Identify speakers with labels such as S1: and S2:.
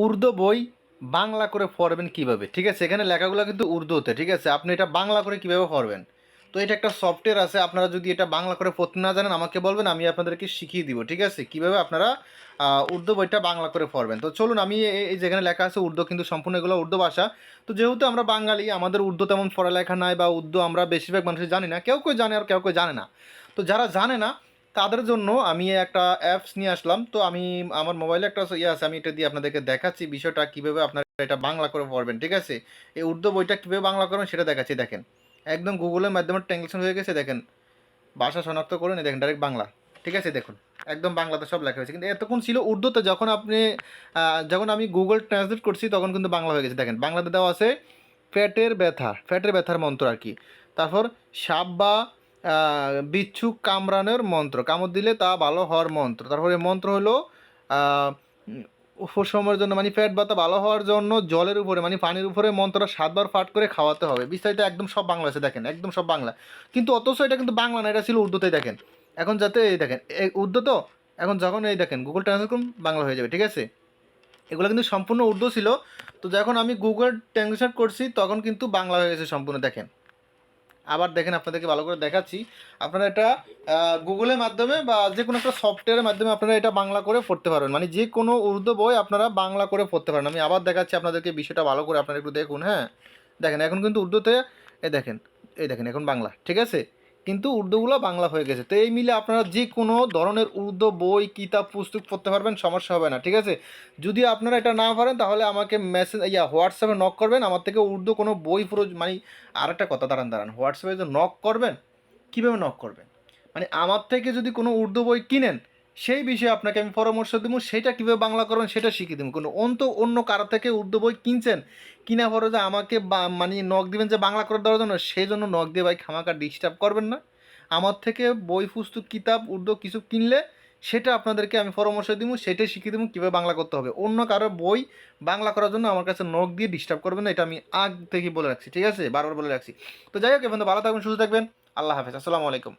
S1: উর্দু বই বাংলা করে পড়বেন কীভাবে? ঠিক আছে, এখানে লেখাগুলো কিন্তু উর্দুতে, ঠিক আছে? আপনি এটা বাংলা করে কীভাবে পড়বেন? তো এটা একটা সফটওয়্যার আছে, আপনারা যদি এটা বাংলা করে পড়তে না জানেন, আমাকে বলবেন, আমি আপনাদেরকে শিখিয়ে দিব, ঠিক আছে? কীভাবে আপনারা উর্দু বইটা বাংলা করে পড়বেন? তো চলুন, আমি এই- যেখানে লেখা আছে, উর্দু কিন্তু সম্পূর্ণ এগুলো উর্দু ভাষা। তো যেহেতু আমরা বাঙালি, আমাদের উর্দু তেমন পড়ালেখা নাই বা উর্দু আমরা বেশিরভাগ মানুষ জানি না, কেউ কেউ জানে আর কেউ কেউ জানে না। তো যারা জানে না তাদের জন্য আমি একটা অ্যাপস নিয়ে আসলাম। তো আমি, আমার মোবাইলে একটা ইয়ে আছে, আমি এটা দিয়ে আপনাদেরকে দেখাচ্ছি বিষয়টা কীভাবে আপনারা এটা বাংলা করে পড়বেন, ঠিক আছে? এই উর্দু বইটা কীভাবে বাংলা করবেন সেটা দেখাচ্ছি, দেখেন। একদম গুগলের মাধ্যমে ট্রান্সলেশন হয়ে গেছে, দেখেন। ভাষা শনাক্ত করে নিয়ে দেখেন ডাইরেক্ট বাংলা, ঠিক আছে? দেখুন, একদম বাংলাতে সব লেখা হয়েছে। কিন্তু এতক্ষণ ছিল উর্দুতে, যখন আপনি যখন আমি গুগল ট্রান্সলেট করছি, তখন কিন্তু বাংলা হয়ে গেছে, দেখেন। বাংলাতে দেওয়া আছে পেটের ব্যথা পেটের ব্যথার মন্ত্র আর কি। তারপর সাপ বা বিচ্ছু কামড়ানোর মন্ত্র। কামড় দিলে তা ভালো হওয়ার মন্ত্র। তারপরে মন্ত্র হলো উপশমের জন্য মানে পেট ব্যথা ভালো হওয়ার জন্য জলের উপরে মানে পানির উপরে মন্ত্রটা সাতবার পাঠ করে খাওয়াতে হবে। বিস্তারিত একদম সব বাংলা আছে, দেখেন, একদম সব বাংলা। কিন্তু অথচ এটা কিন্তু বাংলা না, এটা ছিল উর্দুতেই দেখেন। এখন যাতে এই দেখেন উর্দু তো? এখন যখন এই দেখেন গুগল ট্রান্সলেট করুন, বাংলা হয়ে যাবে, ঠিক আছে? এগুলো কিন্তু সম্পূর্ণ উর্দু ছিল। তো যখন আমি গুগল ট্রান্সলেট করছি, তখন কিন্তু বাংলা হয়ে গেছে সম্পূর্ণ, দেখেন। আবার দেখেন আপনাদেরকে ভালো করে দেখাচ্ছি। আপনারা এটা গুগলের মাধ্যমে বা যে কোনো একটা সফটওয়্যারের মাধ্যমে আপনারা এটা বাংলা করে পড়তে পারবেন। মানে যে কোনো উর্দু বই আপনারা বাংলা করে পড়তে পারেন। আমি আবার দেখাচ্ছি আপনাদেরকে বিষয়টা ভালো করে, আপনারা একটু দেখুন হ্যাঁ? দেখেন, এখন কিন্তু উর্দুতে এ দেখেন, এই দেখেন, এখন বাংলা, ঠিক আছে? কিন্তু উর্দুগুলো বাংলা হয়ে গেছে। তো এই মিলে আপনারা যে কোনো ধরনের উর্দু বই, কিতাব, পুস্তক পড়তে পারবেন, সমস্যা হবে না, ঠিক আছে? যদি আপনারা এটা না পারেন, তাহলে আমাকে মেসেজ ইয়া হোয়াটসঅ্যাপে নক করবেন। আমার থেকে উর্দু কোনো বই পুরো মানে আর একটা কথা দাঁড়ান দাঁড়ান। হোয়াটসঅ্যাপে যদি নক করবেন, কীভাবে নক করবেন? মানে আমার থেকে যদি কোনো উর্দু বই কিনেন সেই বিষয়ে আপনাকে আমি পরামর্শ দেবো, সেটা কীভাবে বাংলা করবেন সেটা শিখিয়ে দেবো। কোনো অন্ত অন্য কারও থেকে উর্দু বই কিনছেন, কিনা পরে যে আমাকে মানে নখ দিবেন যে বাংলা করে দেওয়ার জন্য, সেই জন্য নখ দিয়ে ভাই খামাকা ডিস্টার্ব করবেন না। আমার থেকে বই, পুস্তক, কিতাব, উর্দু কিছু কিনলে সেটা আপনাদেরকে আমি পরামর্শ দিব, সেটাই শিখিয়ে দেবো কীভাবে বাংলা করতে হবে। অন্য কারও বই বাংলা করার জন্য আমার কাছে নখ দিয়ে ডিস্টার্ব করবেন না, এটা আমি আগ থেকে বলে রাখছি, ঠিক আছে? বারবার বলে রাখছি। তো যাই হোক এখন ভালো থাকবেন, সুস্থ থাকবেন। আল্লাহ হাফেজ, আসসালামু আলাইকুম।